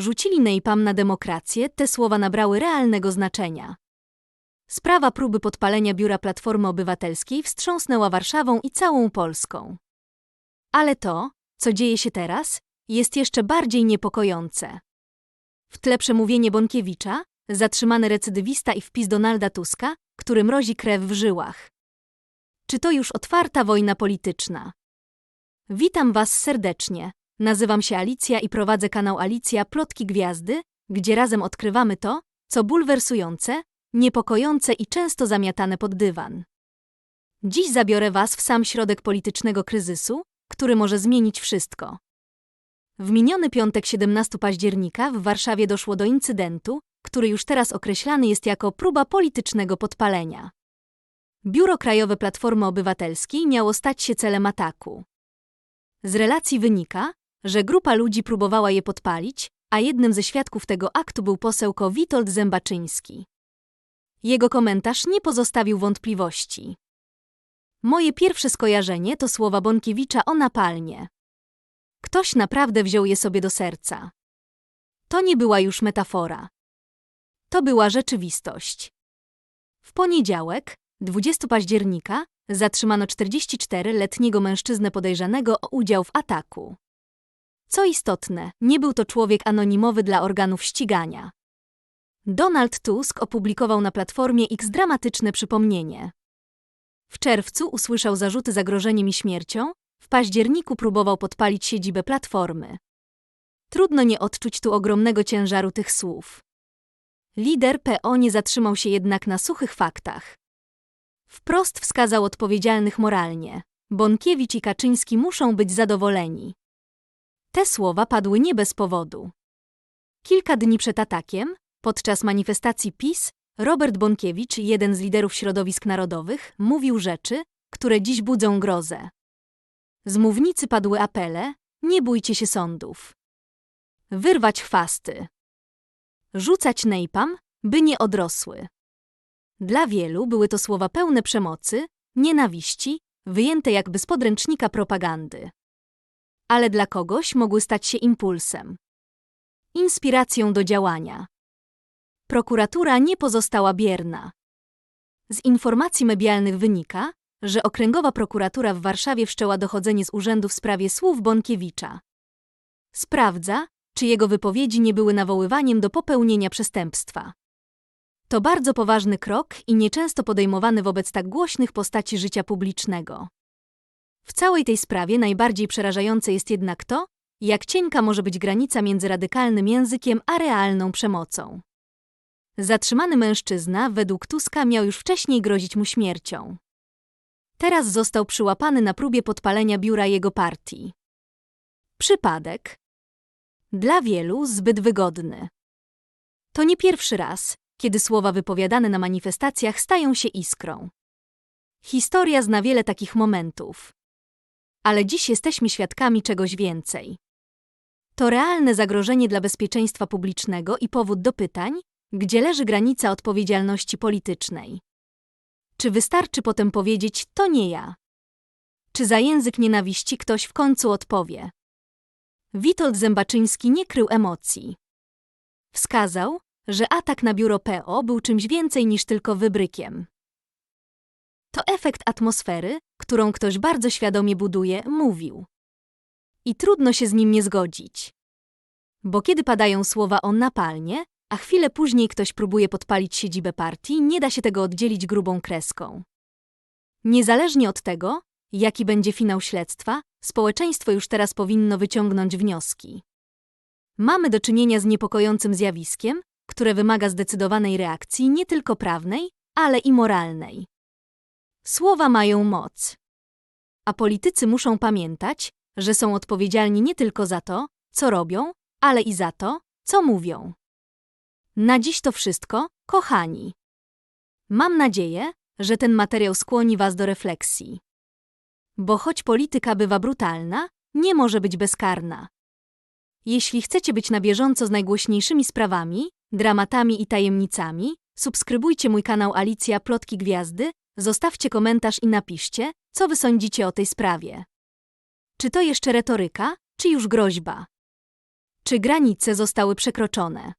rzucili nejpam na demokrację, te słowa nabrały realnego znaczenia. Sprawa próby podpalenia biura Platformy Obywatelskiej wstrząsnęła Warszawą i całą Polską. Ale to, co dzieje się teraz, jest jeszcze bardziej niepokojące. W tle przemówienie Bonkiewicza, zatrzymany recydywista i wpis Donalda Tuska, który mrozi krew w żyłach. Czy to już otwarta wojna polityczna? Witam Was serdecznie. Nazywam się Alicja i prowadzę kanał Alicja Plotki Gwiazdy, gdzie razem odkrywamy to, co bulwersujące, niepokojące i często zamiatane pod dywan. Dziś zabiorę Was w sam środek politycznego kryzysu, który może zmienić wszystko. W miniony piątek 17 października w Warszawie doszło do incydentu, który już teraz określany jest jako próba politycznego podpalenia. Biuro Krajowe Platformy Obywatelskiej miało stać się celem ataku. Z relacji wynika, że grupa ludzi próbowała je podpalić, a jednym ze świadków tego aktu był poseł Witold Zębaczyński. Jego komentarz nie pozostawił wątpliwości. Moje pierwsze skojarzenie to słowa Bonkiewicza o napalnie. Ktoś naprawdę wziął je sobie do serca. To nie była już metafora. To była rzeczywistość. W poniedziałek, 20 października, zatrzymano 44-letniego mężczyznę podejrzanego o udział w ataku. Co istotne, nie był to człowiek anonimowy dla organów ścigania. Donald Tusk opublikował na platformie X dramatyczne przypomnienie. W czerwcu usłyszał zarzuty zagrożeniem i śmiercią, w październiku próbował podpalić siedzibę platformy. Trudno nie odczuć tu ogromnego ciężaru tych słów. Lider PO nie zatrzymał się jednak na suchych faktach. Wprost wskazał odpowiedzialnych moralnie. Bonkiewicz i Kaczyński muszą być zadowoleni. Te słowa padły nie bez powodu. Kilka dni przed atakiem, podczas manifestacji PiS, Robert Bonkiewicz, jeden z liderów środowisk narodowych, mówił rzeczy, które dziś budzą grozę. Z mównicy padły apele: nie bójcie się sądów. Wyrwać chwasty. Rzucać nejpam, by nie odrosły. Dla wielu były to słowa pełne przemocy, nienawiści, wyjęte jakby z podręcznika propagandy. Ale dla kogoś mogły stać się impulsem. Inspiracją do działania. Prokuratura nie pozostała bierna. Z informacji medialnych wynika, że Okręgowa Prokuratura w Warszawie wszczęła dochodzenie z urzędu w sprawie słów Bonkiewicza. Sprawdza, czy jego wypowiedzi nie były nawoływaniem do popełnienia przestępstwa. To bardzo poważny krok i nieczęsto podejmowany wobec tak głośnych postaci życia publicznego. W całej tej sprawie najbardziej przerażające jest jednak to, jak cienka może być granica między radykalnym językiem a realną przemocą. Zatrzymany mężczyzna według Tuska miał już wcześniej grozić mu śmiercią. Teraz został przyłapany na próbie podpalenia biura jego partii. Przypadek. Dla wielu zbyt wygodny. To nie pierwszy raz, kiedy słowa wypowiadane na manifestacjach stają się iskrą. Historia zna wiele takich momentów. Ale dziś jesteśmy świadkami czegoś więcej. To realne zagrożenie dla bezpieczeństwa publicznego i powód do pytań, gdzie leży granica odpowiedzialności politycznej. Czy wystarczy potem powiedzieć, to nie ja? Czy za język nienawiści ktoś w końcu odpowie? Witold Zębaczyński nie krył emocji. Wskazał, że atak na biuro PO był czymś więcej niż tylko wybrykiem. To efekt atmosfery, którą ktoś bardzo świadomie buduje, mówił. I trudno się z nim nie zgodzić. Bo kiedy padają słowa o napalnie, a chwilę później ktoś próbuje podpalić siedzibę partii, nie da się tego oddzielić grubą kreską. Niezależnie od tego, jaki będzie finał śledztwa, społeczeństwo już teraz powinno wyciągnąć wnioski. Mamy do czynienia z niepokojącym zjawiskiem, które wymaga zdecydowanej reakcji nie tylko prawnej, ale i moralnej. Słowa mają moc. A politycy muszą pamiętać, że są odpowiedzialni nie tylko za to, co robią, ale i za to, co mówią. Na dziś to wszystko, kochani. Mam nadzieję, że ten materiał skłoni Was do refleksji. Bo choć polityka bywa brutalna, nie może być bezkarna. Jeśli chcecie być na bieżąco z najgłośniejszymi sprawami, dramatami i tajemnicami, subskrybujcie mój kanał Alicja Plotki Gwiazdy, zostawcie komentarz i napiszcie, co wy sądzicie o tej sprawie. Czy to jeszcze retoryka, czy już groźba? Czy granice zostały przekroczone?